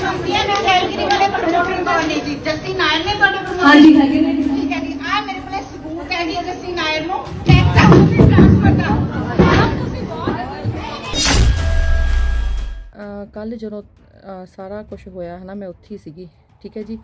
ਕੰਪਨੀਆਂ ਨੇ ਕੈਟਗਰੀ ਵਾਲੇ ਪ੍ਰਮੋਟਰ ਕਰਨੇ ਜੀ ਜਸਤੀ ਨਾਇਰ ਨੇ ਤੁਹਾਡੇ ਪ੍ਰਮੋਟਰ ਹਾਂਜੀ, ਹੈਗੇ ਨੇ। ਠੀਕ ਹੈ ਜੀ ਆ ਮੇਰੇ ਕੋਲੇ ਸਬੂਤ ਹੈ ਜੀ ਜਸਤੀ ਨਾਇਰ ਨੂੰ ਚੈੱਕ ਕਰੋ ਤੁਸੀਂ ਟ੍ਰਾਂਸਫਰ ਕਰਾਓ ਕੱਲ ਜਦੋਂ ਸਾਰਾ ਕੁਝ ਹੋਇਆ ਹਨਾ, ਮੈਂ ਉੱਥੇ ਹੀ ਸੀਗੀ। ਠੀਕ ਹੈ ਜੀ?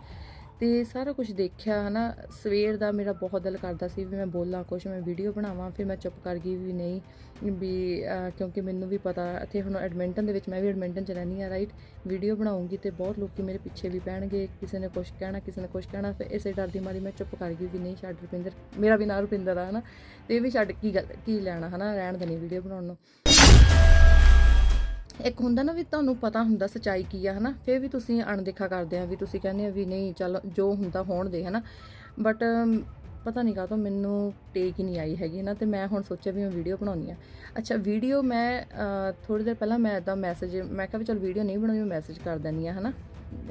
ਤੇ ਸਾਰਾ ਕੁਝ ਦੇਖਿਆ, ਹਨਾ। ਸਵੇਰ ਦਾ ਮੇਰਾ ਬਹੁਤ ਦਿਲ ਕਰਦਾ ਸੀ ਵੀ ਮੈਂ ਬੋਲਾਂ ਕੁਝ ਮੈਂ ਵੀਡੀਓ ਬਣਾਵਾਂ, ਫਿਰ ਮੈਂ ਚੁੱਪ ਕਰ ਗਈ ਵੀ ਨਹੀਂ, ਵੀ ਕਿਉਂਕਿ ਮੈਨੂੰ ਵੀ ਪਤਾ, ਇੱਥੇ ਹੁਣ ਐਡਮਿੰਟਨ ਦੇ ਵਿੱਚ ਮੈਂ ਵੀ ਐਡਮਿੰਟਨ ਚ ਰਹਿੰਦੀ ਆ ਰਾਈਟ ਵੀਡੀਓ ਬਣਾਉਂਗੀ ਤੇ ਬਹੁਤ ਲੋਕੀ ਮੇਰੇ ਪਿੱਛੇ ਵੀ ਪੈਣਗੇ ਕਿਸੇ ਨੇ ਕੁਝ ਕਹਿਣਾ, ਕਿਸੇ ਨੇ ਕੁਝ ਕਹਿਣਾ, ਫਿਰ ਇਸੇ ਡਰ ਦੀ ਮਾਰੀ ਮੈਂ ਚੁੱਪ ਕਰ ਗਈ ਵੀ ਨਹੀਂ, ਛੱਡ ਰੁਪਿੰਦਰ, ਮੇਰਾ ਵੀ ਨਾਂ ਰੁਪਿੰਦਰ ਆ, ਹਨਾ। ਤੇ ਇਹ ਵੀ ਛੱਡ, ਕੀ ਗੱਲ, ਕੀ ਲੈਣਾ, ਹਨਾ, ਰਹਿਣ ਦੇਣੀ ਵੀਡੀਓ ਬਣਾਉਣ ਨੂੰ। ਇੱਕ ਹੁੰਦਾ ਨਾ ਵੀ ਤੁਹਾਨੂੰ ਪਤਾ ਹੁੰਦਾ ਸਚਾਈ ਕੀ ਆ, ਹਨਾ? ਫਿਰ ਵੀ ਤੁਸੀਂ ਅਣਦੇਖਾ ਕਰਦੇ ਆ ਵੀ ਤੁਸੀਂ ਕਹਿੰਦੇ ਆ ਵੀ ਨਹੀਂ, ਚੱਲ ਜੋ ਹੁੰਦਾ ਹੋਣ ਦੇ ਹਨਾ ਬਟ ਪਤਾ ਨਹੀਂ ਕਾਹਤੋਂ ਮੈਨੂੰ ਟੇਕ ਹੀ ਨਹੀਂ ਆਈ ਹੈਗੀ ਨਾ ਤੇ ਮੈਂ ਹੁਣ ਸੋਚਿਆ ਵੀ ਮੈਂ ਵੀਡੀਓ ਬਣਾਉਣੀ ਆ। ਅੱਛਾ ਵੀਡੀਓ ਮੈਂ ਥੋੜੀ ਦੇਰ ਪਹਿਲਾਂ ਮੈਂ ਇਦਾਂ ਮੈਸੇਜ ਮੈਂ ਕਿਹਾ ਵੀ ਚਲ ਵੀਡੀਓ ਨਹੀਂ ਬਣਾਉਣੀ, ਮੈਂ ਮੈਸੇਜ ਕਰ ਦਿੰਦੀ ਆ, ਹਨਾ?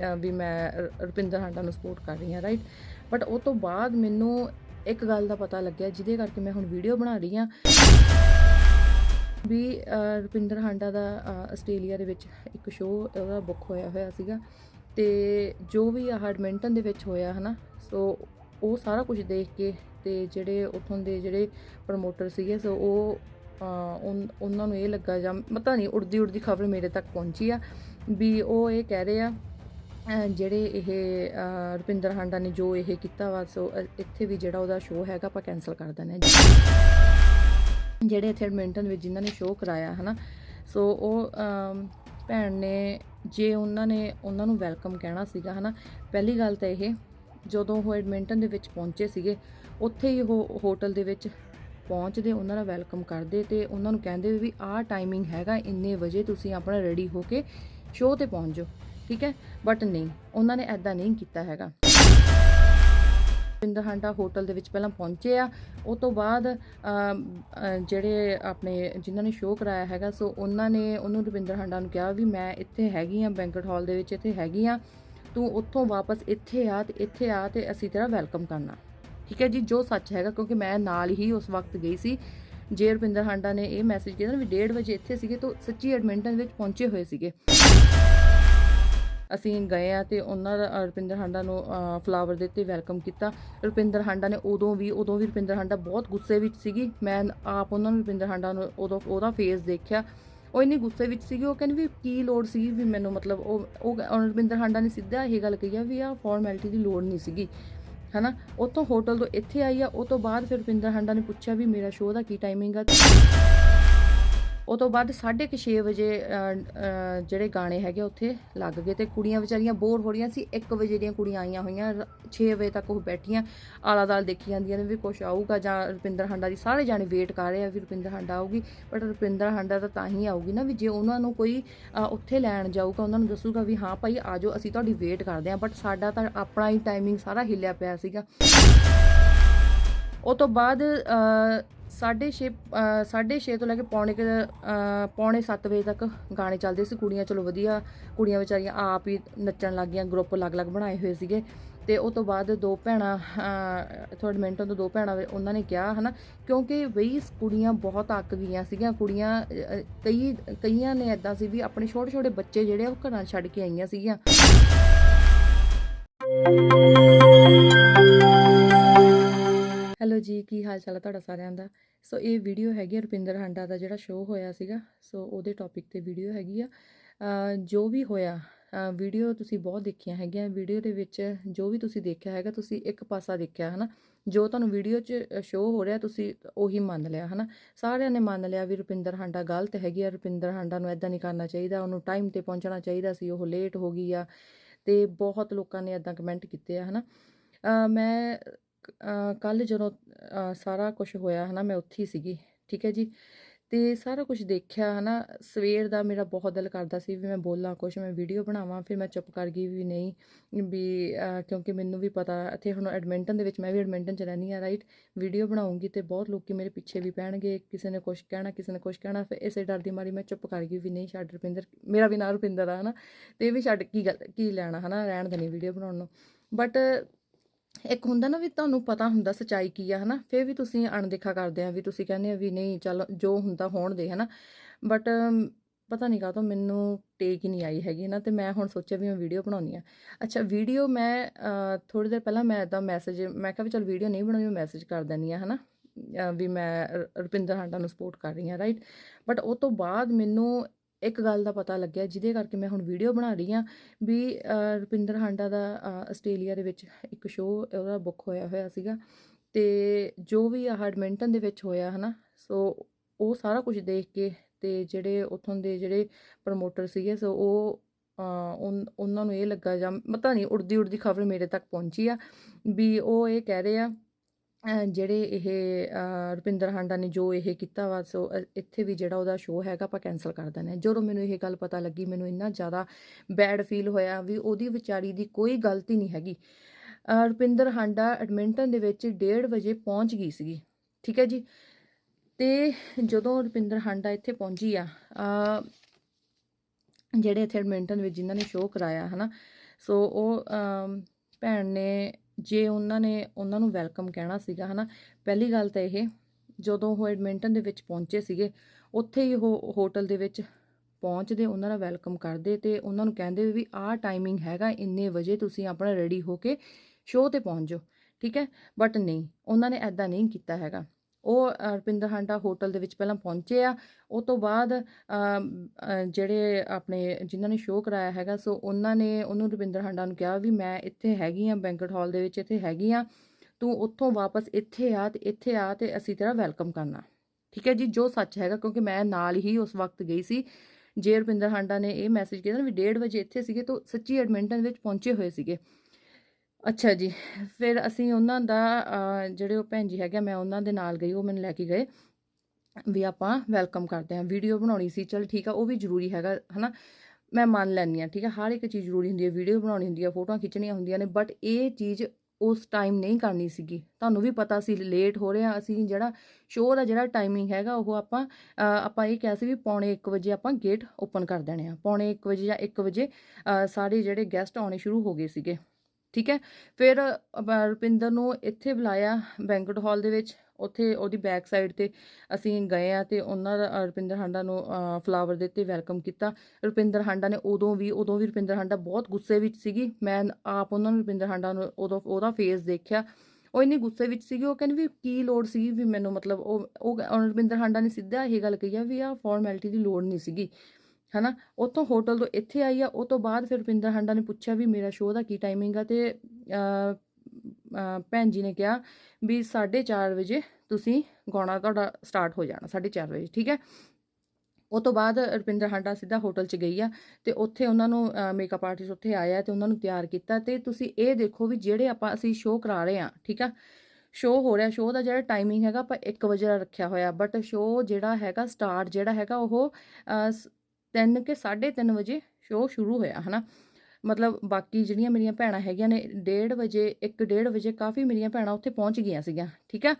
ਅਹ ਵੀ ਮੈਂ ਰੁਪਿੰਦਰ ਹਾਂਡਾ ਨੂੰ ਸਪੋਰਟ ਕਰ ਰਹੀ ਹਾਂ ਰਾਈਟ ਬਟ ਉਹ ਤੋਂ ਬਾਅਦ ਮੈਨੂੰ ਇੱਕ ਗੱਲ ਦਾ ਪਤਾ ਲੱਗਿਆ, ਜਿਹਦੇ ਕਰਕੇ ਮੈਂ ਹੁਣ ਵੀਡੀਓ ਬਣਾ ਰਹੀ ਹਾਂ ਵੀ ਰੁਪਿੰਦਰ ਹਾਂਡਾ ਦਾ ਆਸਟ੍ਰੇਲੀਆ ਦੇ ਵਿੱਚ ਇੱਕ ਸ਼ੋਅ ਉਹਦਾ ਬੁੱਕ ਹੋਇਆ ਹੋਇਆ ਸੀਗਾ। ਤੇ ਜੋ ਵੀ ਆਹ ਐਡਮਿੰਟਨ ਦੇ ਵਿੱਚ ਹੋਇਆ, ਹਨਾ, ਸੋ ਉਹ ਸਾਰਾ ਕੁਝ ਦੇਖ ਕੇ ਤੇ ਜਿਹੜੇ ਉੱਥੋਂ ਦੇ ਜਿਹੜੇ ਪ੍ਰਮੋਟਰ ਸੀਗੇ, ਸੋ ਉਹ ਉਹਨਾਂ ਨੂੰ ਇਹ ਲੱਗਾ ਜਾਂ ਪਤਾ ਨਹੀਂ, ਉੜਦੀ ਉੜਦੀ ਖਬਰ ਮੇਰੇ ਤੱਕ ਪਹੁੰਚੀ ਆ ਵੀ ਉਹ ਇਹ ਕਹਿ ਰਹੇ ਆ ਜਿਹੜੇ ਇਹ ਰੁਪਿੰਦਰ ਹਾਂਡਾ ਨੇ ਜੋ ਇਹ ਕੀਤਾ ਵਾ, ਸੋ ਇੱਥੇ ਵੀ ਜਿਹੜਾ ਉਹਦਾ ਸ਼ੋਅ ਹੈਗਾ, ਆਪਾਂ ਕੈਨਸਲ ਕਰ ਦਿੰਦੇ ਹਾਂ ਜਿਹੜੇ ਇੱਥੇ ਐਡਮਿੰਟਨ ਵਿੱਚ ਜਿਨ੍ਹਾਂ ਨੇ ਸ਼ੋਅ ਕਰਾਇਆ, ਹਨਾ? ਸੋ ਉਹ ਭੈਣ ਨੇ, ਜੇ ਉਹਨਾਂ ਨੇ, ਉਹਨਾਂ ਨੂੰ ਵੈਲਕਮ ਕਹਿਣਾ ਸੀਗਾ, ਹਨਾ? ਪਹਿਲੀ ਗੱਲ ਤਾਂ ਇਹ, ਜਦੋਂ ਉਹ ਐਡਮਿੰਟਨ ਦੇ ਵਿੱਚ ਪਹੁੰਚੇ ਸੀਗੇ, ਉੱਥੇ ਹੀ ਉਹ ਹੋਟਲ ਦੇ ਵਿੱਚ ਪਹੁੰਚਦੇ, ਉਹਨਾਂ ਦਾ ਵੈਲਕਮ ਕਰਦੇ ਤੇ ਉਹਨਾਂ ਨੂੰ ਕਹਿੰਦੇ ਵੀ ਆਹ ਟਾਈਮਿੰਗ ਹੈਗਾ, ਇੰਨੇ ਵਜੇ ਤੁਸੀਂ ਆਪਣਾ ਰੈਡੀ ਹੋ ਕੇ ਸ਼ੋਅ ਤੇ ਪਹੁੰਚ ਜਾਓ, ਠੀਕ ਹੈ? ਬਟ ਨਹੀਂ, ਉਹਨਾਂ ਨੇ ਐਦਾਂ ਨਹੀਂ ਕੀਤਾ ਹੈਗਾ। ਰੁਪਿੰਦਰ ਹਾਂਡਾ ਹੋਟਲ ਦੇ ਵਿੱਚ ਪਹਿਲਾਂ ਪਹੁੰਚੇ ਆ। ਉਹ ਤੋਂ ਬਾਅਦ ਜਿਹੜੇ ਆਪਣੇ ਜਿਨ੍ਹਾਂ ਨੇ ਸ਼ੋਅ ਕਰਾਇਆ ਹੈਗਾ, ਸੋ ਉਹਨਾਂ ਨੇ ਉਹਨੂੰ ਰੁਪਿੰਦਰ ਹਾਂਡਾ ਨੂੰ ਕਿਹਾ ਵੀ ਮੈਂ ਇੱਥੇ ਹੈਗੀ ਆ ਬੈਂਕਟ ਹਾਲ ਦੇ ਵਿੱਚ ਇੱਥੇ ਹੈਗੀ ਆ। ਤੂੰ ਉੱਥੋਂ ਵਾਪਸ ਇੱਥੇ ਆ ਤੇ ਇੱਥੇ ਆ ਤੇ ਅਸੀਂ ਤੇਰਾ ਵੈਲਕਮ ਕਰਨਾ। ਠੀਕ ਹੈ ਜੀ, ਜੋ ਸੱਚ ਹੈਗਾ, ਕਿਉਂਕਿ ਮੈਂ ਨਾਲ ਹੀ ਉਸ ਵਕਤ ਗਈ ਸੀ। ਜੇ ਰੁਪਿੰਦਰ ਹਾਂਡਾ ਨੇ ਇਹ ਮੈਸੇਜ ਕੀਤਾ ਨਾ ਵੀ 1:30 ਵਜੇ ਇੱਥੇ ਸੀਗੇ, ਤਾਂ ਸੱਚੀ ਐਡਮਿੰਟਨ ਵਿੱਚ ਪਹੁੰਚੇ ਹੋਏ ਸੀਗੇ। ਅਸੀਂ ਗਏ ਆ ਤੇ ਉਹਨਾਂ ਦਾ ਰੁਪਿੰਦਰ ਹਾਂਡਾ ਨੂੰ ਫਲਾਵਰ ਦਿੱਤੇ ਵੈਲਕਮ ਕੀਤਾ। ਰੁਪਿੰਦਰ ਹਾਂਡਾ ਨੇ ਉਦੋਂ ਵੀ ਉਦੋਂ ਵੀ ਰੁਪਿੰਦਰ ਹਾਂਡਾ ਬਹੁਤ ਗੁੱਸੇ ਵਿੱਚ ਸੀਗੀ। ਮੈਂ ਆਪ ਉਹਨਾਂ ਨੂੰ, ਰੁਪਿੰਦਰ ਹਾਂਡਾ ਨੂੰ ਉਦੋਂ ਉਹਦਾ ਫੇਸ ਦੇਖਿਆ। ਉਹ ਇੰਨੀ ਗੁੱਸੇ ਵਿੱਚ ਸੀਗੀ, ਉਹ ਕਹਿੰਦੀ ਵੀ ਕੀ ਲੋੜ ਸੀ ਵੀ ਮੈਨੂੰ ਮਤਲਬ ਉਹ ਉਹ ਉਹ ਰੁਪਿੰਦਰ ਹਾਂਡਾ ਨੇ ਸਿੱਧਾ ਇਹ ਗੱਲ ਕਹੀ ਆ ਵੀ ਆ ਫਾਰਮੈਲਿਟੀ ਦੀ ਲੋੜ ਨਹੀਂ ਸੀਗੀ। ਹਨਾ? ਉੱਥੋਂ ਹੋਟਲ ਤੋਂ ਇੱਥੇ ਆਈ ਆ, ਉਹ ਤੋਂ ਬਾਅਦ ਫਿਰ ਰੁਪਿੰਦਰ ਹਾਂਡਾ ਨੇ ਪੁੱਛਿਆ ਵੀ ਮੇਰਾ ਸ਼ੋਅ ਦਾ ਕੀ ਟਾਈਮਿੰਗ ਆ? ਉਹ ਤੋਂ ਬਾਅਦ 6:30 ਵਜੇ ਅ, ਅ, ਜਿਹੜੇ ਗਾਣੇ ਹੈਗੇ ਉੱਥੇ ਲੱਗ ਗਏ ਤੇ ਕੁੜੀਆਂ ਵਿਚਾਰੀਆਂ ਬੋਰ ਹੋ ਰਹੀਆਂ ਸੀ। 1 ਵਜੇ ਦੀਆਂ ਕੁੜੀਆਂ ਆਈਆਂ ਹੋਈਆਂ 6 ਵਜੇ ਤੱਕ ਉਹ ਬੈਠੀਆਂ ਆਲਾ ਦਾਲ ਦੇਖੀ ਜਾਂਦੀਆਂ ਨੇ ਵੀ ਕੁਛ ਆਊਗਾ ਜਾਂ ਰੁਪਿੰਦਰ ਹਾਂਡਾ ਦੀ ਸਾਰੇ ਜਾਣੇ ਵੇਟ ਕਰ ਰਹੇ ਆ ਵੀ ਰੁਪਿੰਦਰ ਹਾਂਡਾ ਆਊਗੀ ਬਟ ਰੁਪਿੰਦਰ ਹਾਂਡਾ ਤਾਂ ਤਾਂ ਹੀ ਆਊਗੀ ਨਾ ਵੀ ਜੇ ਉਹਨਾਂ ਨੂੰ ਕੋਈ ਉੱਥੇ ਲੈਣ ਜਾਊਗਾ ਉਹਨਾਂ ਨੂੰ ਦੱਸੂਗਾ ਵੀ ਹਾਂ ਭਾਈ ਆਜੋ ਅਸੀਂ ਤੁਹਾਡੀ ਵੇਟ ਕਰਦੇ ਆ ਬਟ ਸਾਡਾ ਤਾਂ ਆਪਣਾ ਹੀ ਟਾਈਮਿੰਗ ਸਾਰਾ ਹਿੱਲਿਆ ਪਿਆ ਸੀਗਾ। ਉਹ ਤੋਂ ਬਾਅਦ ਅ, ਸਾਢੇ ਛੇ ਅ, ਸਾਢੇ ਛੇ ਤੋਂ ਲੈ ਕੇ ਪੌਣੇ ਪੌਣੇ 7 ਵਜੇ ਤੱਕ ਗਾਣੇ ਚੱਲਦੇ ਸੀ। ਕੁੜੀਆਂ ਚਲੋ ਵਧੀਆ ਕੁੜੀਆਂ ਵਿਚਾਰੀਆਂ ਆਪ ਹੀ ਨੱਚਣ ਲੱਗ ਗਈਆਂ ਗਰੁੱਪ ਅਲੱਗ-ਅਲੱਗ ਬਣਾਏ ਹੋਏ ਸੀਗੇ। ਤੇ ਉਹ ਤੋਂ ਬਾਅਦ ਦੋ ਭੈਣਾਂ ਥਰਡ ਮਿੰਟੋਂ ਤੋਂ ਦੋ ਭੈਣਾਂ ਉਹਨਾਂ ਨੇ ਕਿਹਾ ਹਨਾ ਕਿਉਂਕਿ ਬਈ ਕੁੜੀਆਂ ਬਹੁਤ ਅੱਕ ਗਈਆਂ ਸੀਗੀਆਂ। ਕੁੜੀਆਂ ਕਈ ਕਈਆਂ ਨੇ ਐਦਾਂ ਸੀ ਵੀ ਆਪਣੇ ਛੋਟੇ-ਛੋਟੇ ਬੱਚੇ ਜਿਹੜੇ ਉਹ ਘਰਾਂ ਛੱਡ ਕੇ ਆਈਆਂ ਸੀਗੀਆਂ। ਹੈਲੋ ਜੀ ਕੀ ਹਾਲ ਚਾਲ ਹੈ ਤੁਹਾਡਾ ਸਾਰਿਆਂ ਦਾ? ਸੋ ਇਹ ਵੀਡੀਓ ਹੈਗੀ ਆ ਰੁਪਿੰਦਰ ਹਾਂਡਾ ਦਾ ਜਿਹੜਾ ਸ਼ੋਅ ਹੋਇਆ ਸੀਗਾ ਸੋ ਉਹਦੇ ਟੌਪਿਕ ਤੇ ਵੀਡੀਓ ਹੈਗੀ ਆ। ਜੋ ਵੀ ਹੋਇਆ ਵੀਡੀਓ ਤੁਸੀਂ ਬਹੁਤ ਦੇਖੀਆਂ ਹੈਗੀਆਂ ਵੀਡੀਓ ਦੇ ਵਿੱਚ ਜੋ ਵੀ ਤੁਸੀਂ ਦੇਖਿਆ ਹੈਗਾ ਤੁਸੀਂ ਇੱਕ ਪਾਸਾ ਦੇਖਿਆ ਹਨਾ? ਜੋ ਤੁਹਾਨੂੰ ਵੀਡੀਓ 'ਚ ਸ਼ੋਅ ਹੋ ਰਿਹਾ ਤੁਸੀਂ ਉਹੀ ਮੰਨ ਲਿਆ ਹਨਾ? ਸਾਰਿਆਂ ਨੇ ਮੰਨ ਲਿਆ ਵੀ ਰੁਪਿੰਦਰ ਹਾਂਡਾ ਗਲਤ ਹੈਗੀ ਆ ਰੁਪਿੰਦਰ ਹਾਂਡਾ ਨੂੰ ਐਦਾਂ ਨਹੀਂ ਕਰਨਾ ਚਾਹੀਦਾ ਉਹਨੂੰ ਟਾਈਮ ਤੇ ਪਹੁੰਚਣਾ ਚਾਹੀਦਾ ਸੀ ਉਹ ਲੇਟ ਹੋ ਗਈ ਆ। ਤੇ ਬਹੁਤ ਲੋਕਾਂ ਨੇ ਐਦਾਂ ਕਮੈਂਟ ਕੀਤੇ ਆ ਹਨਾ? ਅ, ਮੈਂ ਕੱਲ ਜਦੋਂ ਸਾਰਾ ਕੁਝ ਹੋਇਆ ਹਨਾ, ਮੈਂ ਉੱਥੇ ਹੀ ਸੀਗੀ, ਠੀਕ ਹੈ ਜੀ। ਤੇ ਸਾਰਾ ਕੁਝ ਦੇਖਿਆ ਹਨਾ, ਸਵੇਰ ਦਾ ਮੇਰਾ ਬਹੁਤ ਦਿਲ ਕਰਦਾ ਸੀ ਵੀ ਮੈਂ ਬੋਲਾਂ ਕੁਝ ਮੈਂ ਵੀਡੀਓ ਬਣਾਵਾਂ, ਫਿਰ ਮੈਂ ਚੁੱਪ ਕਰ ਗਈ ਵੀ ਨਹੀਂ, ਵੀ ਕਿਉਂਕਿ ਮੈਨੂੰ ਵੀ ਪਤਾ, ਇੱਥੇ ਹੁਣ ਐਡਮਿੰਟਨ ਦੇ ਵਿੱਚ ਮੈਂ ਵੀ ਐਡਮਿੰਟਨ ਚ ਰਹਿੰਦੀ ਆ ਰਾਈਟ ਵੀਡੀਓ ਬਣਾਉਂਗੀ ਤੇ ਬਹੁਤ ਲੋਕੀ ਮੇਰੇ ਪਿੱਛੇ ਵੀ ਪੈਣਗੇ, ਕਿਸੇ ਨੇ ਕੁਝ ਕਹਿਣਾ, ਕਿਸੇ ਨੇ ਕੁਝ ਕਹਿਣਾ, ਫਿਰ ਇਸੇ ਡਰ ਦੀ ਮਾਰੀ ਮੈਂ ਚੁੱਪ ਕਰ ਗਈ ਵੀ ਨਹੀਂ ਛੱਡ ਰੁਪਿੰਦਰ, ਮੇਰਾ ਵੀ ਨਾਂ ਰੁਪਿੰਦਰ ਆ ਹਨਾ, ਤੇ ਇਹ ਵੀ ਛੱਡ ਕੀ ਗੱਲ, ਕੀ ਲੈਣਾ ਹਨਾ, ਰਹਿਣ ਦੇਣੀ ਵੀਡੀਓ ਬਣਾਉਣ ਨੂੰ। ਬਟ ਇੱਕ ਹੁੰਦਾ ਨਾ ਵੀ ਤੁਹਾਨੂੰ ਪਤਾ ਹੁੰਦਾ ਸਚਾਈ ਕੀ ਆ ਹਨਾ? ਫਿਰ ਵੀ ਤੁਸੀਂ ਅਣਦੇਖਾ ਕਰਦੇ ਆ ਵੀ ਤੁਸੀਂ ਕਹਿੰਦੇ ਆ ਵੀ ਨਹੀਂ ਚੱਲ ਜੋ ਹੁੰਦਾ ਹੋਣ ਦੇ ਹਨਾ ਬਟ ਪਤਾ ਨਹੀਂ ਕਾਹਤੋਂ ਮੈਨੂੰ ਟੇਕ ਹੀ ਨਹੀਂ ਆਈ ਹੈਗੀ ਨਾ ਤੇ ਮੈਂ ਹੁਣ ਸੋਚਿਆ ਵੀ ਮੈਂ ਵੀਡੀਓ ਬਣਾਉਣੀ ਆ। ਅੱਛਾ ਵੀਡੀਓ ਮੈਂ ਥੋੜੀ ਦੇਰ ਪਹਿਲਾਂ ਮੈਂ ਇਦਾਂ ਮੈਸੇਜ ਮੈਂ ਕਿਹਾ ਵੀ ਚਲ ਵੀਡੀਓ ਨਹੀਂ ਬਣਾਉਣੀ ਮੈਂ ਮੈਸੇਜ ਕਰ ਦਿੰਦੀ ਆ ਹਨਾ? ਅ, ਵੀ ਮੈਂ ਰੁਪਿੰਦਰ ਹਾਂਡਾ ਨੂੰ ਸਪੋਰਟ ਕਰ ਰਹੀ ਹਾਂ ਰਾਈਟ ਬਟ ਉਹ ਤੋਂ ਬਾਅਦ ਮੈਨੂੰ ਇੱਕ ਗੱਲ ਦਾ ਪਤਾ ਲੱਗਿਆ ਜਿਹਦੇ ਕਰਕੇ ਮੈਂ ਹੁਣ ਵੀਡੀਓ ਬਣਾ ਰਹੀ ਹਾਂ ਵੀ ਰੁਪਿੰਦਰ ਹਾਂਡਾ ਦਾ ਆਸਟ੍ਰੇਲੀਆ ਦੇ ਵਿੱਚ ਇੱਕ ਸ਼ੋਅ ਉਹਦਾ ਬੁੱਕ ਹੋਇਆ ਹੋਇਆ ਸੀਗਾ ਤੇ ਜੋ ਵੀ ਆਹ ਐਡਮਿੰਟਨ ਦੇ ਵਿੱਚ ਹੋਇਆ ਹਨਾ, ਸੋ ਉਹ ਸਾਰਾ ਕੁਝ ਦੇਖ ਕੇ ਤੇ ਜਿਹੜੇ ਉੱਥੋਂ ਦੇ ਜਿਹੜੇ ਪ੍ਰਮੋਟਰ ਸੀਗੇ, ਸੋ ਉਹ ਉਹਨਾਂ ਨੂੰ ਇਹ ਲੱਗਾ ਜਾਂ ਪਤਾ ਨਹੀਂ ਉੜਦੀ ਉੜਦੀ ਖਬਰ ਮੇਰੇ ਤੱਕ ਪਹੁੰਚੀ ਆ ਵੀ ਉਹ ਇਹ ਕਹਿ ਰਹੇ ਆ ਜਿਹੜੇ ਇਹ ਰੁਪਿੰਦਰ ਹਾਂਡਾ ਨੇ ਜੋ ਇਹ ਕੀਤਾ ਵਾ, ਸੋ ਇੱਥੇ ਵੀ ਜਿਹੜਾ ਉਹਦਾ ਸ਼ੋਅ ਹੈਗਾ, ਆਪਾਂ ਕੈਨਸਲ ਕਰ ਦਿੰਦੇ ਹਾਂ। ਜਦੋਂ ਮੈਨੂੰ ਇਹ ਗੱਲ ਪਤਾ ਲੱਗੀ, ਮੈਨੂੰ ਇੰਨਾ ਜ਼ਿਆਦਾ ਬੈਡ ਫੀਲ ਹੋਇਆ ਵੀ ਉਹਦੀ ਵਿਚਾਰੀ ਦੀ ਕੋਈ ਗਲਤੀ ਨਹੀਂ ਹੈਗੀ। ਰੁਪਿੰਦਰ ਹਾਂਡਾ ਐਡਮਿੰਟਨ ਦੇ ਵਿੱਚ 1:30 ਵਜੇ ਪਹੁੰਚ ਗਈ ਸੀਗੀ, ਠੀਕ ਹੈ ਜੀ? ਤੇ ਜਦੋਂ ਰੁਪਿੰਦਰ ਹਾਂਡਾ ਇੱਥੇ ਪਹੁੰਚੀ ਆ ਜਿਹੜੇ ਇੱਥੇ ਐਡਮਿੰਟਨ ਵਿੱਚ ਜਿਨ੍ਹਾਂ ਨੇ ਸ਼ੋਅ ਕਰਾਇਆ, ਹਨਾ? ਸੋ ਉਹ ਭੈਣ ਨੇ ਜੇ ਉਹਨਾਂ ਨੇ, ਉਹਨਾਂ ਨੂੰ ਵੈਲਕਮ ਕਹਿਣਾ ਸੀਗਾ, ਹਨਾ? ਪਹਿਲੀ ਗੱਲ ਤਾਂ ਇਹ, ਜਦੋਂ ਉਹ ਐਡਮਿੰਟਨ ਦੇ ਵਿੱਚ ਪਹੁੰਚੇ ਸੀਗੇ, ਉੱਥੇ ਹੀ ਉਹ ਹੋਟਲ ਦੇ ਵਿੱਚ ਪਹੁੰਚਦੇ, ਉਹਨਾਂ ਦਾ ਵੈਲਕਮ ਕਰਦੇ ਤੇ ਉਹਨਾਂ ਨੂੰ ਕਹਿੰਦੇ ਵੀ ਆਹ ਟਾਈਮਿੰਗ ਹੈਗਾ, ਇੰਨੇ ਵਜੇ ਤੁਸੀਂ ਆਪਣਾ ਰੈਡੀ ਹੋ ਕੇ ਸ਼ੋਅ ਤੇ ਪਹੁੰਚ ਜਾਓ, ਠੀਕ ਹੈ? ਬਟ ਨਹੀਂ, ਉਹਨਾਂ ਨੇ ਐਦਾਂ ਨਹੀਂ ਕੀਤਾ ਹੈਗਾ। ਉਹ ਰੁਪਿੰਦਰ ਹਾਂਡਾ ਹੋਟਲ ਦੇ ਵਿੱਚ ਪਹਿਲਾਂ ਪਹੁੰਚੇ ਆ। ਉਹ ਤੋਂ ਬਾਅਦ ਜਿਹੜੇ ਆਪਣੇ ਜਿਨ੍ਹਾਂ ਨੇ ਸ਼ੋਅ ਕਰਾਇਆ ਹੈਗਾ, ਸੋ ਉਹਨਾਂ ਨੇ ਉਹਨੂੰ ਰੁਪਿੰਦਰ ਹਾਂਡਾ ਨੂੰ ਕਿਹਾ ਵੀ ਮੈਂ ਇੱਥੇ ਹੈਗੀ ਆ, ਬੈਂਕਟ ਹਾਲ ਦੇ ਵਿੱਚ ਇੱਥੇ ਹੈਗੀ ਆ, ਤੂੰ ਉੱਥੋਂ ਵਾਪਸ ਇੱਥੇ ਆ ਤੇ ਇੱਥੇ ਆ ਤੇ ਅਸੀਂ ਤੇਰਾ ਵੈਲਕਮ ਕਰਨਾ। ਠੀਕ ਹੈ ਜੀ, ਜੋ ਸੱਚ ਹੈਗਾ, ਕਿਉਂਕਿ ਮੈਂ ਨਾਲ ਹੀ ਉਸ ਵਕਤ ਗਈ ਸੀ। ਜੇ ਰੁਪਿੰਦਰ ਹਾਂਡਾ ਨੇ ਇਹ ਮੈਸੇਜ ਕੀਤਾ ਨਾ ਵੀ 1:30 ਵਜੇ ਇੱਥੇ ਸੀਗੇ, ਤਾਂ ਸੱਚੀ ਐਡਮਿੰਟਨ ਵਿੱਚ ਪਹੁੰਚੇ ਹੋਏ ਸੀਗੇ। ਅੱਛਾ ਜੀ। ਫਿਰ ਅਸੀਂ ਉਹਨਾਂ ਦਾ ਜਿਹੜੇ ਉਹ ਭੈਣ ਜੀ ਹੈਗੇ ਆ, ਮੈਂ ਉਹਨਾਂ ਦੇ ਨਾਲ ਗਈ ਉਹ ਮੈਨੂੰ ਲੈ ਕੇ ਗਏ ਵੀ ਆਪਾਂ ਵੈਲਕਮ ਕਰਦੇ ਹਾਂ। ਵੀਡੀਓ ਬਣਾਉਣੀ ਸੀ ਚਲ ਠੀਕ ਆ ਉਹ ਵੀ ਜ਼ਰੂਰੀ ਹੈਗਾ ਹਨਾ? ਮੈਂ ਮੰਨ ਲੈਂਦੀ ਹਾਂ ਠੀਕ ਆ? ਹਰ ਇੱਕ ਚੀਜ਼ ਜ਼ਰੂਰੀ ਹੁੰਦੀ ਹੈ ਵੀਡੀਓ ਬਣਾਉਣੀ ਹੁੰਦੀ ਹੈ ਫੋਟੋਆਂ ਖਿੱਚਣੀਆਂ ਹੁੰਦੀਆਂ ਨੇ ਬਟ ਇਹ ਚੀਜ਼ ਉਸ ਟਾਈਮ ਨਹੀਂ ਕਰਨੀ ਸੀਗੀ। ਤੁਹਾਨੂੰ ਵੀ ਪਤਾ ਸੀ ਲੇਟ ਹੋ ਰਹੇ ਆ ਅਸੀਂ ਜਿਹੜਾ ਸ਼ੋਅ ਦਾ ਜਿਹੜਾ ਟਾਈਮਿੰਗ ਹੈਗਾ ਉਹ ਆਪਾਂ ਆਪਾਂ ਇਹ ਕਿਹਾ ਸੀ ਵੀ ਪੌਣੇ 1 ਵਜੇ ਆਪਾਂ ਗੇਟ ਓਪਨ ਕਰ ਦੇਣੇ ਆ। ਪੌਣੇ 1 ਵਜੇ ਜਾਂ 1 ਵਜੇ ਅ, ਸਾਰੇ ਜਿਹੜੇ ਗੈਸਟ ਆਉਣੇ ਸ਼ੁਰੂ ਹੋ ਗਏ ਸੀਗੇ। ਠੀਕ ਹੈ। ਫਿਰ ਰੁਪਿੰਦਰ ਨੂੰ ਇੱਥੇ ਬੁਲਾਇਆ ਬੈਂਕਟ ਹਾਲ ਦੇ ਵਿੱਚ। ਉੱਥੇ ਉਹਦੀ ਬੈਕ ਸਾਈਡ ਤੇ ਅਸੀਂ ਗਏ ਆ ਤੇ ਉਹਨਾਂ ਦਾ ਰੁਪਿੰਦਰ ਹਾਂਡਾ ਨੂੰ ਫਲਾਵਰ ਦਿੱਤੇ ਵੈਲਕਮ ਕੀਤਾ। ਰੁਪਿੰਦਰ ਹਾਂਡਾ ਨੇ ਉਦੋਂ ਵੀ ਉਦੋਂ ਵੀ ਰੁਪਿੰਦਰ ਹਾਂਡਾ ਬਹੁਤ ਗੁੱਸੇ ਵਿੱਚ ਸੀਗੀ। ਮੈਂ ਆਪ ਉਹਨਾਂ ਨੂੰ ਰੁਪਿੰਦਰ ਹਾਂਡਾ ਨੂੰ ਉਦੋਂ, ਉਹਦਾ ਫੇਸ ਦੇਖਿਆ। ਉਹ ਇੰਨੀ ਗੁੱਸੇ ਵਿੱਚ ਸੀਗੀ, ਉਹ ਕਹਿੰਦੀ ਵੀ ਕੀ ਲੋੜ ਸੀ ਵੀ ਮੈਨੂੰ ਮਤਲਬ ਉਹ ਉਹ ਉਹ ਰੁਪਿੰਦਰ ਹਾਂਡਾ ਨੇ ਸਿੱਧਾ ਇਹ ਗੱਲ ਕਹੀ ਆ ਵੀ ਆ ਫਾਰਮੈਲਿਟੀ ਦੀ ਲੋੜ ਨਹੀਂ ਸੀਗੀ। ਹਨਾ? ਉੱਥੋਂ ਹੋਟਲ ਤੋਂ ਇੱਥੇ ਆਈ ਆ, ਉਹ ਤੋਂ ਬਾਅਦ ਫਿਰ ਰੁਪਿੰਦਰ ਹਾਂਡਾ ਨੇ ਪੁੱਛਿਆ ਵੀ ਮੇਰਾ ਸ਼ੋਅ ਦਾ ਕੀ ਟਾਈਮਿੰਗ ਆ ਤੇ ਭੈਣ ਜੀ ਨੇ ਕਿਹਾ ਵੀ 4:30 ਵਜੇ ਤੁਸੀਂ ਗਾਉਣਾ ਤੁਹਾਡਾ ਸਟਾਰਟ ਹੋ ਜਾਣਾ 4:30 ਵਜੇ, ਠੀਕ ਹੈ? ਉਹ ਤੋਂ ਬਾਅਦ ਰੁਪਿੰਦਰ ਹਾਂਡਾ ਸਿੱਧਾ ਹੋਟਲ 'ਚ ਗਈ ਆ ਤੇ ਉੱਥੇ ਉਹਨਾਂ ਨੂੰ ਮੇਕਅਪ ਆਰਟਿਸਟ ਉੱਥੇ ਆਇਆ ਤੇ ਉਹਨਾਂ ਨੂੰ ਤਿਆਰ ਕੀਤਾ ਤੇ ਤੁਸੀਂ ਇਹ ਦੇਖੋ ਵੀ ਜਿਹੜੇ ਆਪਾਂ ਅਸੀਂ ਸ਼ੋਅ ਕਰਾ ਰਹੇ ਆ ਠੀਕ ਆ? ਸ਼ੋਅ ਹੋ ਰਿਹਾ ਸ਼ੋਅ ਦਾ ਜਿਹੜਾ ਟਾਈਮਿੰਗ ਹੈਗਾ ਆਪਾਂ 1 ਵਜੇ ਦਾ ਰੱਖਿਆ ਹੋਇਆ ਬਟ ਸ਼ੋਅ ਜਿਹੜਾ ਹੈਗਾ ਸਟਾਰਟ ਜਿਹੜਾ ਹੈਗਾ ਉਹ 3 ਕੇ 3:30 ਵਜੇ ਸ਼ੋਅ ਸ਼ੁਰੂ ਹੋਇਆ, ਹਨਾ? ਮਤਲਬ ਬਾਕੀ ਜਿਹੜੀਆਂ ਮੇਰੀਆਂ ਭੈਣਾਂ ਹੈਗੀਆਂ ਨੇ 1:30 ਵਜੇ 1:30 ਵਜੇ ਕਾਫੀ ਮੇਰੀਆਂ ਭੈਣਾਂ ਉੱਥੇ ਪਹੁੰਚ ਗਈਆਂ ਸੀਗੀਆਂ, ਠੀਕ ਆ?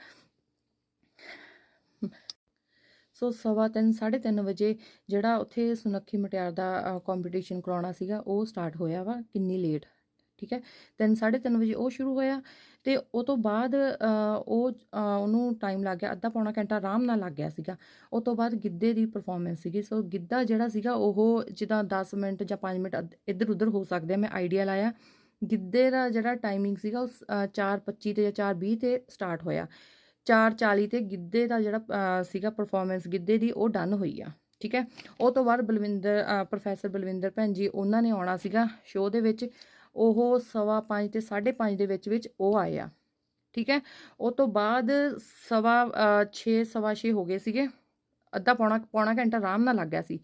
ਸੋ ਸਵਾ ਤਿੰਨ, ਸਾਢੇ ਤਿੰਨ ਵਜੇ ਜਿਹੜਾ ਉੱਥੇ ਸੁਨੱਖੀ ਮਟਿਆਰ ਦਾ ਕੰਪੀਟੀਸ਼ਨ ਕਰਾਉਣਾ ਸੀਗਾ, ਉਹ ਸਟਾਰਟ ਹੋਇਆ ਵਾ, ਕਿੰਨੀ ਲੇਟ ਠੀਕ ਹੈ? ਤਿੰਨ ਸਾਢੇ ਤਿੰਨ ਵਜੇ ਉਹ ਸ਼ੁਰੂ ਹੋਇਆ ਤੇ ਉਹ ਤੋਂ ਬਾਅਦ ਉਹ ਉਹਨੂੰ ਟਾਈਮ ਲੱਗ ਗਿਆ, ਅੱਧਾ ਪੌਣਾ ਘੰਟਾ ਆਰਾਮ ਨਾਲ ਲੱਗ ਗਿਆ ਸੀਗਾ। ਉਹ ਤੋਂ ਬਾਅਦ ਗਿੱਧੇ ਦੀ ਪਰਫਾਰਮੈਂਸ ਸੀਗੀ। ਸੋ ਗਿੱਧਾ ਜਿਹੜਾ ਸੀਗਾ ਉਹ ਜਿੱਦਾਂ 10 ਮਿੰਟ ਜਾਂ 5 ਮਿੰਟ ਅੱਧ- ਇੱਧਰ ਉੱਧਰ ਹੋ ਸਕਦੇ ਆ। ਮੈਂ ਆਈਡੀਆ ਲਾਇਆ। ਗਿੱਧੇ ਦਾ ਜਿਹੜਾ ਟਾਈਮਿੰਗ ਸੀਗਾ ਉਹ 4:25 ਤੇ ਜਾਂ 4:20 ਤੇ ਸਟਾਰਟ ਹੋਇਆ। 4:40 ਤੇ ਗਿੱਧੇ ਦਾ ਜਿਹੜਾ ਸੀਗਾ ਪਰਫਾਰਮੈਂਸ ਗਿੱਧੇ ਦੀ ਉਹ ਡਨ ਹੋਈ ਆ। ਠੀਕ ਹੈ? ਉਹ ਤੋਂ ਬਾਅਦ ਬਲਵਿੰਦਰ ਪ੍ਰੋਫੈਸਰ ਬਲਵਿੰਦਰ ਭੈਣ ਜੀ, ਉਹਨਾਂ ਨੇ ਆਉਣਾ ਸੀਗਾ ਸ਼ੋਅ ਦੇ ਵਿੱਚ। ਉਹ ਸਵਾ ਪੰਜ ਤੇ 5:30 ਦੇ ਵਿੱਚ ਵਿੱਚ ਉਹ ਆਏ ਆ। ਠੀਕ ਹੈ? ਉਹ ਤੋਂ ਬਾਅਦ ਸਵਾ 6 ਸਵਾ 6 ਹੋ ਗਏ ਸੀਗੇ। ਅੱਧਾ ਪੌਣਾ ਪੌਣਾ ਘੰਟਾ ਆਰਾਮ ਨਾਲ ਲੱਗ ਗਿਆ ਸੀ।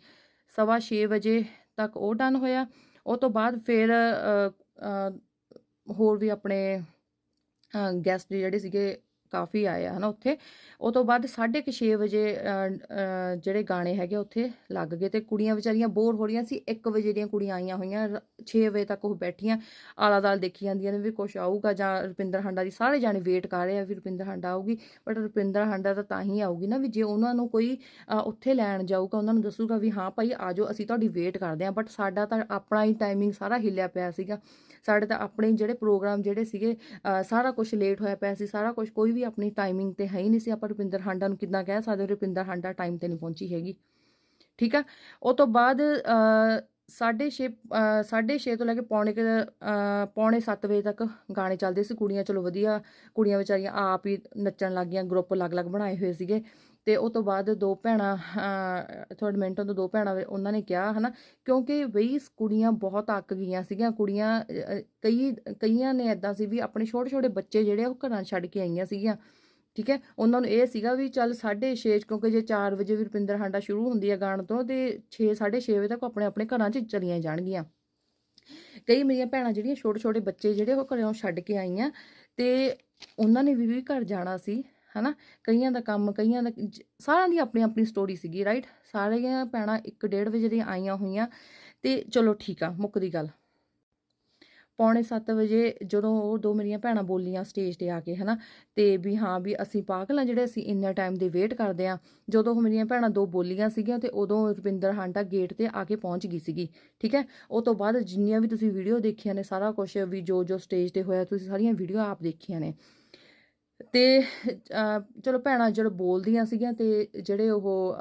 ਸਵਾ 6 ਵਜੇ ਤੱਕ ਉਹ ਡਨ ਹੋਇਆ। ਉਹ ਤੋਂ ਬਾਅਦ ਫਿਰ ਹੋਰ ਵੀ ਆਪਣੇ ਗੈਸਟ ਜਿਹੜੇ ਸੀਗੇ ਕਾਫੀ ਆਏ ਆ ਹਨਾ ਉੱਥੇ। ਉਹ ਤੋਂ ਬਾਅਦ 6:30 ਵਜੇ ਅ, ਅ, ਜਿਹੜੇ ਗਾਣੇ ਹੈਗੇ ਉੱਥੇ ਲੱਗ ਗਏ ਤੇ ਕੁੜੀਆਂ ਵਿਚਾਰੀਆਂ ਬੋਰ ਹੋ ਰਹੀਆਂ ਸੀ। 1 ਵਜੇ ਦੀਆਂ ਕੁੜੀਆਂ ਆਈਆਂ ਹੋਈਆਂ 6 ਵਜੇ ਤੱਕ ਉਹ ਬੈਠੀਆਂ ਆਲਾ ਦਾਲ ਦੇਖੀ ਜਾਂਦੀਆਂ ਨੇ ਵੀ ਕੁਛ ਆਊਗਾ ਜਾਂ ਰੁਪਿੰਦਰ ਹਾਂਡਾ ਦੀ ਸਾਰੇ ਜਾਣੇ ਵੇਟ ਕਰ ਰਹੇ ਆ ਵੀ ਰੁਪਿੰਦਰ ਹਾਂਡਾ ਆਊਗੀ ਬਟ ਰੁਪਿੰਦਰ ਹਾਂਡਾ ਤਾਂ ਤਾਂ ਹੀ ਆਊਗੀ ਨਾ ਵੀ ਜੇ ਉਹਨਾਂ ਨੂੰ ਕੋਈ ਉੱਥੇ ਲੈਣ ਜਾਊਗਾ ਉਹਨਾਂ ਨੂੰ ਦੱਸੂਗਾ ਵੀ ਹਾਂ ਭਾਈ ਆਜੋ ਅਸੀਂ ਤੁਹਾਡੀ ਵੇਟ ਕਰਦੇ ਹਾਂ ਬਟ ਸਾਡਾ ਤਾਂ ਆਪਣਾ ਹੀ ਟਾਈਮਿੰਗ ਸਾਰਾ ਹਿੱਲਿਆ ਪਿਆ ਸੀਗਾ। ਸਾਡੇ ਤਾਂ ਆਪਣੇ ਜਿਹੜੇ ਪ੍ਰੋਗਰਾਮ ਜਿਹੜੇ ਸੀਗੇ ਸਾਰਾ ਕੁਝ ਲੇਟ ਹੋਇਆ ਪਿਆ ਸੀ ਸਾਰਾ ਕੁਝ ਕੋਈ ਵੀ ਆਪਣੀ ਟਾਈਮਿੰਗ ਤੇ ਹੈ ਹੀ ਨਹੀਂ ਸੀ। ਆਪਾਂ ਰੁਪਿੰਦਰ ਹਾਂਡਾ ਨੂੰ ਕਿੱਦਾਂ ਕਹਿ ਸਕਦੇ ਰੁਪਿੰਦਰ ਹਾਂਡਾ ਟਾਈਮ ਤੇ ਨਹੀਂ ਪਹੁੰਚੀ ਹੈਗੀ। ਠੀਕ ਆ? ਉਹ ਤੋਂ ਬਾਅਦ ਅ, ਸਾਢੇ ਛੇ ਅ, ਸਾਢੇ ਛੇ ਤੋਂ ਲੈ ਕੇ ਪੌਣੇ ਪੌਣੇ 7 ਵਜੇ ਤੱਕ ਗਾਣੇ ਚੱਲਦੇ ਸੀ। ਕੁੜੀਆਂ ਚਲੋ ਵਧੀਆ ਕੁੜੀਆਂ ਵਿਚਾਰੀਆਂ ਆਪ ਹੀ ਨੱਚਣ ਲੱਗ ਗਈਆਂ ਗਰੁੱਪ ਅਲੱਗ-ਅਲੱਗ ਬਣਾਏ ਹੋਏ ਸੀਗੇ। ਤੇ ਉਹ ਤੋਂ ਬਾਅਦ ਦੋ ਭੈਣਾਂ ਥਰਡ ਮਿੰਟਾਂ ਤੋਂ ਦੋ ਭੈਣਾਂ ਉਹਨਾਂ ਨੇ ਕਿਹਾ, ਹਨਾ? ਕਿਉਂਕਿ ਬਈ ਕੁੜੀਆਂ ਬਹੁਤ ਅੱਕ ਗਈਆਂ ਸੀਗੀਆਂ, ਕੁੜੀਆਂ ਕਈ, ਕਈਆਂ ਨੇ ਐਦਾਂ ਸੀ ਵੀ ਆਪਣੇ ਛੋਟੇ ਛੋਟੇ ਬੱਚੇ ਜਿਹੜੇ ਆ ਉਹ ਘਰਾਂ ਛੱਡ ਕੇ ਆਈਆਂ ਸੀਗੀਆਂ, ਠੀਕ ਹੈ? ਉਹਨਾਂ ਨੂੰ ਇਹ ਸੀਗਾ ਵੀ ਚੱਲ 6:30 ਕਿਉਂਕਿ ਜੇ 4 ਵਜੇ ਵੀ ਰੁਪਿੰਦਰ ਹਾਂਡਾ ਸ਼ੁਰੂ ਹੁੰਦੀ ਹੈ ਗਾਣ ਤੋਂ, ਤੇ 6 6:30 ਵਜੇ ਤੱਕ ਉਹ ਆਪਣੇ ਆਪਣੇ ਘਰਾਂ 'ਚ ਚਲੀਆਂ ਜਾਣਗੀਆਂ। ਕਈ ਮੇਰੀਆਂ ਭੈਣਾਂ ਜਿਹੜੀਆਂ ਛੋਟੇ ਛੋਟੇ ਬੱਚੇ ਜਿਹੜੇ ਉਹ ਘਰੋਂ ਛੱਡ ਕੇ ਆਈਆਂ, ਤੇ ਉਹਨਾਂ ਨੇ ਵੀ ਵੀ ਘਰ ਜਾਣਾ ਸੀ। ਹਨਾ? ਕਈਆਂ ਦਾ ਕੰਮ, ਕਈਆਂ ਦਾ ਜ- ਸਾਰਿਆਂ ਦੀ ਆਪਣੀ ਆਪਣੀ ਸਟੋਰੀ ਸੀਗੀ ਰਾਈਟ ਸਾਰੀਆਂ ਭੈਣਾਂ 1:30 ਵਜੇ ਦੀਆਂ ਆਈਆਂ ਹੋਈਆਂ ਤੇ ਚਲੋ ਠੀਕ ਆ ਮੁੱਕਦੀ ਗੱਲ। ਪੌਣੇ 7 ਵਜੇ ਜਦੋਂ ਉਹ ਦੋ ਮੇਰੀਆਂ ਭੈਣਾਂ ਬੋਲੀਆਂ ਸਟੇਜ ਤੇ ਆ ਕੇ, ਹਨਾ? ਤੇ ਵੀ ਹਾਂ, ਵੀ ਅਸੀਂ ਪਾਗਲ ਆ ਜਿਹੜੇ ਅਸੀਂ ਇੰਨਾ ਟਾਈਮ ਦੇ ਵੇਟ ਕਰਦੇ ਆ। ਜਦੋਂ ਉਹ ਮੇਰੀਆਂ ਭੈਣਾਂ ਦੋ ਬੋਲੀਆਂ ਸੀਗੀਆਂ ਤੇ ਉਦੋਂ ਰੁਪਿੰਦਰ ਹਾਂਡਾ ਗੇਟ ਤੇ ਆ ਕੇ ਪਹੁੰਚ ਗਈ ਸੀਗੀ, ਠੀਕ ਹੈ? ਉਹ ਤੋਂ ਬਾਅਦ ਜਿੰਨੀਆਂ ਵੀ ਤੁਸੀਂ ਵੀਡੀਓ ਦੇਖੀਆਂ ਨੇ, ਸਾਰਾ ਕੁਝ ਵੀ ਜੋ ਜੋ ਸਟੇਜ ਤੇ ਹੋਇਆ, ਤੁਸੀਂ ਸਾਰੀਆਂ ਵੀਡੀਓ ਆਪ ਦੇਖੀਆਂ ਨੇ। ਤੇ ਚਲੋ ਭੈਣਾਂ ਜਦੋਂ ਬੋਲਦੀਆਂ ਸੀਗੀਆਂ ਤੇ ਜਿਹੜੇ ਉਹ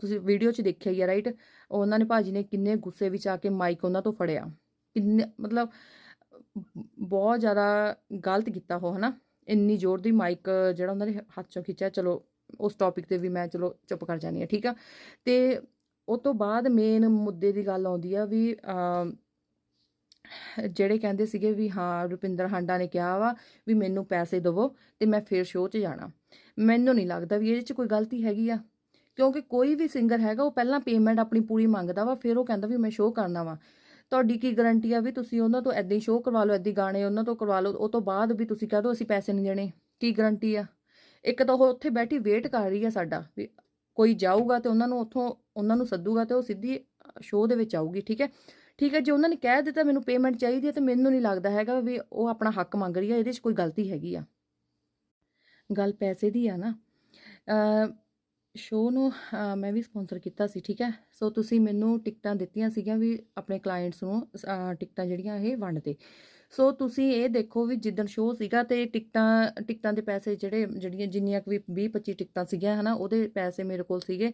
ਤੁਸੀਂ ਵੀਡੀਓ 'ਚ ਦੇਖਿਆ ਹੀ ਆ ਰਾਈਟ ਉਹਨਾਂ ਨੇ ਭਾਜੀ ਨੇ ਕਿੰਨੇ ਗੁੱਸੇ ਵਿੱਚ ਆ ਕੇ ਮਾਈਕ ਉਹਨਾਂ ਤੋਂ ਫੜਿਆ। ਕਿੰਨੇ, ਮਤਲਬ, ਬਹੁਤ ਜ਼ਿਆਦਾ ਗਲਤ ਕੀਤਾ ਉਹ, ਹਨਾ? ਇੰਨੀ ਜ਼ੋਰ ਦੀ ਮਾਈਕ ਜਿਹੜਾ ਉਹਨਾਂ ਦੇ ਹੱਥ 'ਚੋਂ ਖਿੱਚਿਆ, ਚਲੋ, ਉਸ ਟੌਪਿਕ ਤੇ ਵੀ ਮੈਂ ਚਲੋ ਚੁੱਪ ਕਰ ਜਾਨੀ ਆ ਠੀਕ ਆ? ਤੇ ਉਹ ਤੋਂ ਬਾਅਦ ਮੇਨ ਮੁੱਦੇ ਦੀ ਗੱਲ ਆਉਂਦੀ ਆ ਵੀ ਜਿਹੜੇ ਕਹਿੰਦੇ ਸੀਗੇ ਵੀ ਹਾਂ, ਰੁਪਿੰਦਰ ਹਾਂਡਾ ਨੇ ਕਿਹਾ ਵਾ ਵੀ ਮੈਨੂੰ ਪੈਸੇ ਦਿਵੋ ਤੇ ਮੈਂ ਫਿਰ ਸ਼ੋਅ 'ਚ ਜਾਣਾ। ਮੈਨੂੰ ਨਹੀਂ ਲੱਗਦਾ ਵੀ ਇਹਦੇ 'ਚ ਕੋਈ ਗਲਤੀ ਹੈਗੀ ਆ। ਕਿਉਂਕਿ ਕੋਈ ਵੀ ਸਿੰਗਰ ਹੈਗਾ, ਉਹ ਪਹਿਲਾਂ ਪੇਮੈਂਟ ਆਪਣੀ ਪੂਰੀ ਮੰਗਦਾ ਵਾ, ਫਿਰ ਉਹ ਕਹਿੰਦਾ ਵੀ ਮੈਂ ਸ਼ੋਅ ਕਰਨਾ ਵਾ। ਤੁਹਾਡੀ ਕੀ ਗਾਰੰਟੀ ਆ ਵੀ ਤੁਸੀਂ ਉਹਨਾਂ ਤੋਂ ਐਦਾਂ ਹੀ ਸ਼ੋਅ ਕਰਵਾ ਲਓ ਐਦਾਂ ਹੀ ਗਾਣੇ ਉਹਨਾਂ ਤੋਂ ਕਰਵਾ ਲਓ, ਉਹ ਤੋਂ ਬਾਅਦ ਵੀ ਤੁਸੀਂ ਕਹਿ ਦਿਓ ਅਸੀਂ ਪੈਸੇ ਨਹੀਂ ਦੇਣੇ। ਕੀ ਗਾਰੰਟੀ ਆ? ਇੱਕ ਤਾਂ ਉਹ ਉੱਥੇ ਬੈਠੀ ਵੇਟ ਕਰ ਰਹੀ ਆ ਸਾਡਾ ਵੀ ਕੋਈ ਜਾਊਗਾ ਤੇ ਉਹਨਾਂ ਨੂੰ ਉੱਥੋਂ, ਉਹਨਾਂ ਨੂੰ ਸੱਦੂਗਾ ਤੇ ਉਹ ਸਿੱਧੀ ਸ਼ੋਅ ਦੇ ਵਿੱਚ ਆਊਗੀ, ਠੀਕ ਹੈ? ਠੀਕ ਹੈ, ਜੇ ਉਹਨਾਂ ਨੇ ਕਹਿ ਦਿੱਤਾ ਮੈਨੂੰ ਪੇਮੈਂਟ ਚਾਹੀਦੀ ਹੈ ਤਾਂ ਮੈਨੂੰ ਨਹੀਂ ਲੱਗਦਾ ਹੈਗਾ ਵੀ ਉਹ ਆਪਣਾ ਹੱਕ ਮੰਗ ਰਹੀ ਹੈ ਇਹਦੇ 'ਚ ਕੋਈ ਗਲਤੀ ਹੈਗੀ ਆ। ਗੱਲ ਪੈਸੇ ਦੀ ਆ ਨਾ। ਸ਼ੋਅ ਨੂੰ ਮੈਂ ਵੀ ਸਪਾਂਸਰ ਕੀਤਾ ਸੀ, ਠੀਕ ਹੈ। ਸੋ ਤੁਸੀਂ ਮੈਨੂੰ ਟਿਕਟਾਂ ਦਿੱਤੀਆਂ ਸੀਗੀਆਂ ਵੀ ਆਪਣੇ ਕਲਾਇੰਟਸ ਨੂੰ ਟਿਕਟਾਂ ਜਿਹੜੀਆਂ ਇਹ ਵੰਡ ਦੇ ਸੋ ਤੁਸੀਂ ਇਹ ਦੇਖੋ ਵੀ ਜਿੱਦਣ ਸ਼ੋਅ ਸੀਗਾ ਤੇ ਟਿਕਟਾਂ ਟਿਕਟਾਂ ਦੇ ਪੈਸੇ ਜਿਹੜੇ, ਜਿਹੜੀਆਂ ਜਿੰਨੀਆਂ ਕੁ ਵੀ 20 25 ਟਿਕਟਾਂ ਸੀਗੀਆਂ, ਹਨਾ, ਉਹਦੇ ਪੈਸੇ ਮੇਰੇ ਕੋਲ ਸੀਗੇ।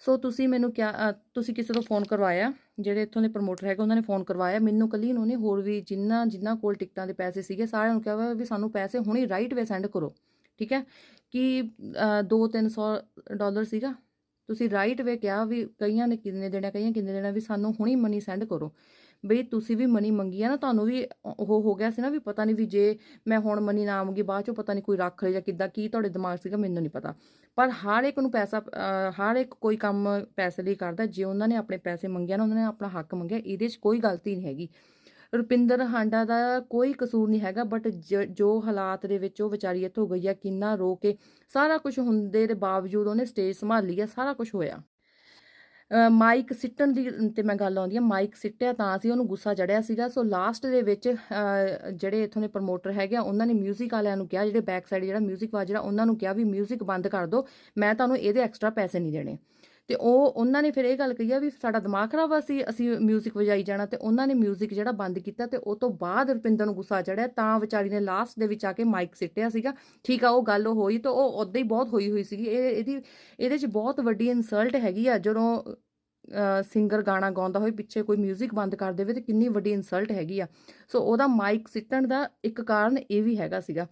ਸੋ ਤੁਸੀਂ ਮੈਨੂੰ ਕਿਆ ਤੁਸੀਂ ਕਿਸੇ ਤੋਂ ਫੋਨ ਕਰਵਾਇਆ? ਜਿਹੜੇ ਇੱਥੋਂ ਦੇ ਪ੍ਰਮੋਟਰ ਹੈਗੇ, ਉਹਨਾਂ ਨੇ ਫੋਨ ਕਰਵਾਇਆ। ਮੈਨੂੰ ਕੱਲੀ ਨੂੰ ਨਹੀਂ ਹੋਰ ਵੀ ਜਿੰਨਾ ਜਿੰਨਾ ਕੋਲ ਟਿਕਟਾਂ ਦੇ ਪੈਸੇ ਸੀਗੇ, ਸਾਰਿਆਂ ਨੂੰ ਕਿਹਾ ਵਾ ਵੀ ਸਾਨੂੰ ਪੈਸੇ ਹੁਣੇ ਰਾਈਟ ਵੇ ਸੈਂਡ ਕਰੋ। ਠੀਕ ਹੈ? ਕਿ 2-300 ਡਾਲਰ ਸੀਗਾ। ਤੁਸੀਂ ਰਾਈਟ ਵੇ ਕਿਹਾ ਵੀ ਕਈਆਂ ਨੇ ਕਿੰਨੇ ਦੇਣਾ, ਕਈਆਂ ਕਿੰਨੇ ਦੇਣਾ, ਵੀ ਸਾਨੂੰ ਹੁਣੀ ਮਨੀ ਸੈਂਡ ਕਰੋ। ਬਈ ਤੁਸੀਂ ਵੀ ਮਨੀ ਮੰਗੀ ਆ ਨਾ, ਤੁਹਾਨੂੰ ਵੀ ਉਹ ਹੋ ਗਿਆ ਸੀ ਨਾ ਵੀ ਪਤਾ ਨਹੀਂ ਵੀ ਜੇ ਮੈਂ ਹੁਣ ਮਨੀ ਨਾ ਮੰਗੀ ਬਾਅਦ ਚੋਂ ਪਤਾ ਨਹੀਂ ਕੋਈ ਰੱਖ ਲੇ ਜਾਂ ਕਿੱਦਾਂ, ਕੀ ਤੁਹਾਡੇ ਦਿਮਾਗ ਸੀਗਾ, ਮੈਨੂੰ ਨਹੀਂ ਪਤਾ। ਪਰ ਹਰ ਇੱਕ ਨੂੰ ਪੈਸਾ ਹਰ ਇੱਕ ਕੋਈ ਕੰਮ ਪੈਸੇ ਲਈ ਕਰਦਾ, ਜੇ ਉਹਨਾਂ ਨੇ ਆਪਣੇ ਪੈਸੇ ਮੰਗਿਆ ਨਾ, ਉਹਨਾਂ ਨੇ ਆਪਣਾ ਹੱਕ ਮੰਗਿਆ, ਇਹਦੇ 'ਚ ਕੋਈ ਗਲਤੀ ਨਹੀਂ ਹੈਗੀ। ਰੁਪਿੰਦਰ ਹਾਂਡਾ ਦਾ ਕੋਈ ਕਸੂਰ ਨਹੀਂ ਹੈਗਾ ਬਟ ਜੋ ਹਾਲਾਤ ਦੇ ਵਿੱਚ ਉਹ ਵਿਚਾਰੀ ਇੱਥੋਂ ਗਈ ਆ, ਕਿੰਨਾ ਰੋ ਕੇ ਸਾਰਾ ਕੁਝ ਹੁੰਦੇ ਦੇ ਬਾਵਜੂਦ ਉਹਨੇ ਸਟੇਜ ਸੰਭਾਲੀ ਆ, ਸਾਰਾ ਕੁਝ ਹੋਇਆ। ਮਾਈਕ ਸਿੱਟਣ ਦੀ ਤੇ ਮੈਂ ਗੱਲ ਆਉਂਦੀ ਆ ਮਾਈਕ ਸਿੱਟਿਆ ਤਾਂ ਸੀ ਉਹਨੂੰ ਗੁੱਸਾ ਚੜਿਆ ਸੀਗਾ ਸੋ ਲਾਸਟ ਦੇ ਵਿੱਚ ਅ, ਜਿਹੜੇ ਇੱਥੋਂ ਦੇ ਪ੍ਰਮੋਟਰ ਹੈਗੇ ਆ ਉਹਨਾਂ ਨੇ 뮤직 ਵਾਲਿਆਂ ਨੂੰ ਕਿਹਾ ਜਿਹੜੇ ਬੈਕ ਸਾਈਡ ਜਿਹੜਾ 뮤직 ਵਾ ਜਿਹੜਾ ਉਹਨਾਂ ਨੂੰ ਕਿਹਾ ਵੀ 뮤직 ਬੰਦ ਕਰ ਦਿਓ ਮੈਂ ਤੁਹਾਨੂੰ ਇਹਦੇ ਐਕਸਟਰਾ ਪੈਸੇ ਨਹੀਂ ਦੇਣੇ ਤੇ ਉਹ ਉਹਨਾਂ ਨੇ ਫਿਰ ਇਹ ਗੱਲ ਕਹੀ ਆ ਵੀ ਸਾਡਾ ਦਿਮਾਗ ਖਰਾਬ ਆ ਸੀ ਅਸੀਂ 뮤직 ਵਜਾਈ ਜਾਣਾ ਤੇ ਉਹਨਾਂ ਨੇ 뮤직 ਜਿਹੜਾ ਬੰਦ ਕੀਤਾ ਤੇ ਉਹ ਤੋਂ ਬਾਅਦ ਰੁਪਿੰਦਰ ਨੂੰ ਗੁੱਸਾ ਚੜਿਆ ਤਾਂ ਵਿਚਾਰੀ ਨੇ ਲਾਸਟ ਦੇ ਵਿੱਚ ਆ ਕੇ ਮਾਈਕ ਸਿੱਟਿਆ ਸੀਗਾ ਠੀਕ ਆ ਉਹ ਗੱਲ ਹੋਈ ਤਾਂ ਉਹ ਉਦਾਂ ਹੀ ਬਹੁਤ ਹੋਈ ਹੋਈ ਸੀਗੀ ਇਹ ਇਹਦੀ ਇਹਦੇ 'ਚ ਬਹੁਤ ਵੱਡੀ ਇਨਸਲਟ ਹੈਗੀ ਆ ਜਦੋਂ ਸਿੰਗਰ ਗਾਣਾ ਗਾਉਂਦਾ ਹੋਵੇ ਪਿੱਛੇ ਕੋਈ 뮤직 ਬੰਦ ਕਰ ਦੇਵੇ ਤੇ ਕਿੰਨੀ ਵੱਡੀ ਇਨਸਲਟ ਹੈਗੀ ਆ ਸੋ ਉਹਦਾ ਮਾਈਕ ਸਿੱਟਣ ਦਾ ਇੱਕ ਕਾਰਨ ਇਹ ਵੀ ਹੈਗਾ ਸੀਗਾ